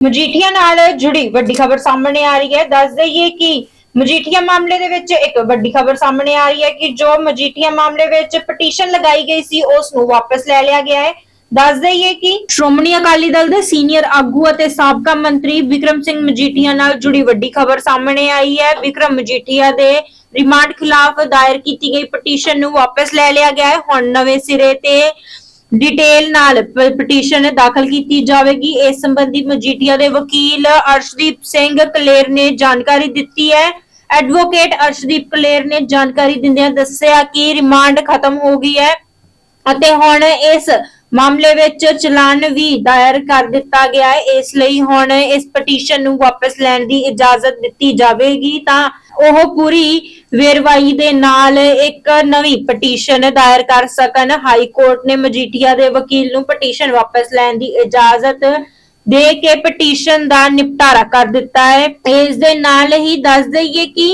ਮਜੀਠੀਆ ਨਾਲ ਜੁੜੀ ਵੱਡੀ ਖਬਰ ਸਾਹਮਣੇ ਆ ਰਹੀ ਹੈ। ਦੱਸ ਦਈਏ ਕਿ ਮਜੀਠੀਆ ਮਾਮਲੇ ਦੇ ਵਿੱਚ ਇੱਕ ਵੱਡੀ ਖਬਰ ਸਾਹਮਣੇ ਆ ਰਹੀ ਹੈ ਕਿ ਜੋ ਮਜੀਠੀਆ ਮਾਮਲੇ ਵਿੱਚ ਪਟੀਸ਼ਨ ਲਗਾਈ ਗਈ ਸੀ, ਉਸ ਨੂੰ ਵਾਪਸ ਲੈ ਲਿਆ ਗਿਆ ਹੈ। ਦੱਸ ਦਈਏ ਕਿ ਸ਼੍ਰੋਮਣੀ ਅਕਾਲੀ ਦਲ ਦੇ ਸੀਨੀਅਰ ਆਗੂ ਅਤੇ ਸਾਬਕਾ ਮੰਤਰੀ ਵਿਕਰਮ ਸਿੰਘ ਮਜੀਠੀਆ ਨਾਲ ਜੁੜੀ ਵੱਡੀ ਖਬਰ ਸਾਹਮਣੇ ਆਈ ਹੈ। ਵਿਕਰਮ ਮਜੀਠੀਆ ਦੇ ਰਿਮਾਂਡ ਖਿਲਾਫ ਦਾਇਰ ਕੀਤੀ ਗਈ ਪਟੀਸ਼ਨ ਨੂੰ ਵਾਪਸ ਲੈ ਲਿਆ ਗਿਆ ਹੈ। ਹੁਣ ਨਵੇਂ ਸਿਰੇ ਤੇ ਡਿਟੇਲ ਨਾਲ ਪਟੀਸ਼ਨ ਦਾਖਲ ਕੀਤੀ ਜਾਵੇਗੀ। ਇਸ ਸੰਬੰਧੀ ਮਜੀਠੀਆ ਦੇ ਵਕੀਲ ਅਰਸ਼ਦੀਪ ਸਿੰਘ ਕਲੇਰ ਨੇ ਜਾਣਕਾਰੀ ਦਿੱਤੀ ਹੈ। ਐਡਵੋਕੇਟ ਅਰਸ਼ਦੀਪ ਕਲੇਰ ਨੇ ਜਾਣਕਾਰੀ ਦਿੰਦਿਆਂ ਦੱਸਿਆ ਕਿ ਰਿਮਾਂਡ ਖਤਮ ਹੋ ਗਈ ਹੈ ਅਤੇ ਹੁਣ ਇਸ ਮਾਮਲੇ ਵਿੱਚ ਚਲਾਨ ਵੀ ਦਾਇਰ ਕਰ ਦਿੱਤਾ ਗਿਆ ਹੈ। ਇਸ ਲਈ ਹੁਣ ਇਸ ਪਟੀਸ਼ਨ ਨੂੰ ਵਾਪਸ ਲੈਣ ਦੀ ਇਜਾਜ਼ਤ ਦਿੱਤੀ ਜਾਵੇਗੀ। ਤਾਂ ਉਹ ਪੂਰੀ ਵੇਰਵਾਈ ਦੇ ਨਾਲ ਇੱਕ ਨਵੀਂ ਪਟੀਸ਼ਨ ਦਾਇਰ ਕਰ ਸਕਣ। ਹਾਈ ਕੋਰਟ ਨੇ ਮਜੀਠੀਆ ਦੇ ਵਕੀਲ ਨੂੰ ਪਟੀਸ਼ਨ ਵਾਪਸ ਲੈਣ ਦੀ ਇਜਾਜ਼ਤ ਦੇ ਕੇ ਪਟੀਸ਼ਨ ਦਾ ਨਿਪਟਾਰਾ ਕਰ ਦਿੱਤਾ ਹੈ। ਇਸ ਦੇ ਨਾਲ ਹੀ ਦੱਸ ਦਈਏ ਕਿ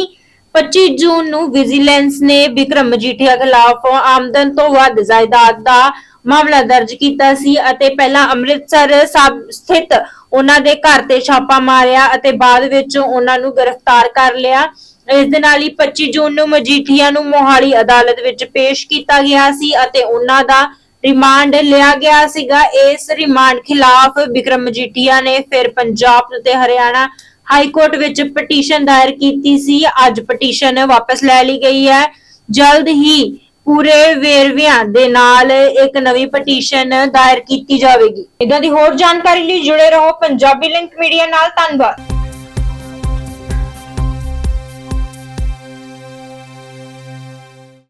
25 ਜੂਨ ਨੂੰ ਵਿਜੀਲੈਂਸ ਨੇ ਵਿਕਰਮ ਮਜੀਠੀਆ ਖਿਲਾਫ ਆਮਦਨ ਤੋਂ ਵੱਧ ਜਾਇਦਾਦ ਦਾ ਮਾਮਲਾ ਦਰਜ ਕੀਤਾ ਸੀ ਅਤੇ ਪਹਿਲਾਂ ਅੰਮ੍ਰਿਤਸਰ ਸਥਿਤ ਉਹਨਾਂ ਦੇ ਘਰ ਤੇ ਛਾਪਾ ਮਾਰਿਆ ਅਤੇ ਬਾਅਦ ਵਿੱਚ ਉਹਨਾਂ ਨੂੰ ਗ੍ਰਿਫਤਾਰ ਕਰ ਲਿਆ। ਇਸ ਦੇ ਨਾਲ ਹੀ 25 ਜੂਨ ਨੂੰ ਮਜੀਠੀਆ ਨੂੰ ਮੋਹਾਲੀ ਅਦਾਲਤ ਵਿੱਚ ਪੇਸ਼ ਕੀਤਾ ਗਿਆ ਸੀ ਅਤੇ ਉਹਨਾਂ ਦਾ ਰਿਮਾਂਡ ਲਿਆ ਗਿਆ ਸੀਗਾ। ਇਸ ਰਿਮਾਂਡ ਖਿਲਾਫ ਵਿਕਰਮ ਮਜੀਠੀਆ ਨੇ ਫਿਰ ਪੰਜਾਬ ਤੇ ਹਰਿਆਣਾ ਹਾਈ ਕੋਰਟ ਵਿੱਚ ਪਟੀਸ਼ਨ ਦਾਇਰ ਕੀਤੀ ਸੀ। ਅੱਜ ਪਟੀਸ਼ਨ ਵਾਪਸ ਲੈ ਲਈ ਗਈ ਹੈ। ਜਲਦ ਹੀ ਪੂਰੇ ਵੇਰਵਿਆਂ ਦੇ ਨਾਲ ਇੱਕ ਨਵੀਂ ਪਟੀਸ਼ਨ ਦਾਇਰ ਕੀਤੀ ਜਾਵੇਗੀ। ਇਦਾਂ ਦੀ ਹੋਰ ਜਾਣਕਾਰੀ ਲਈ ਜੁੜੇ ਰਹੋ ਪੰਜਾਬੀ ਲਿੰਕ ਮੀਡੀਆ ਨਾਲ। ਧੰਨਵਾਦ।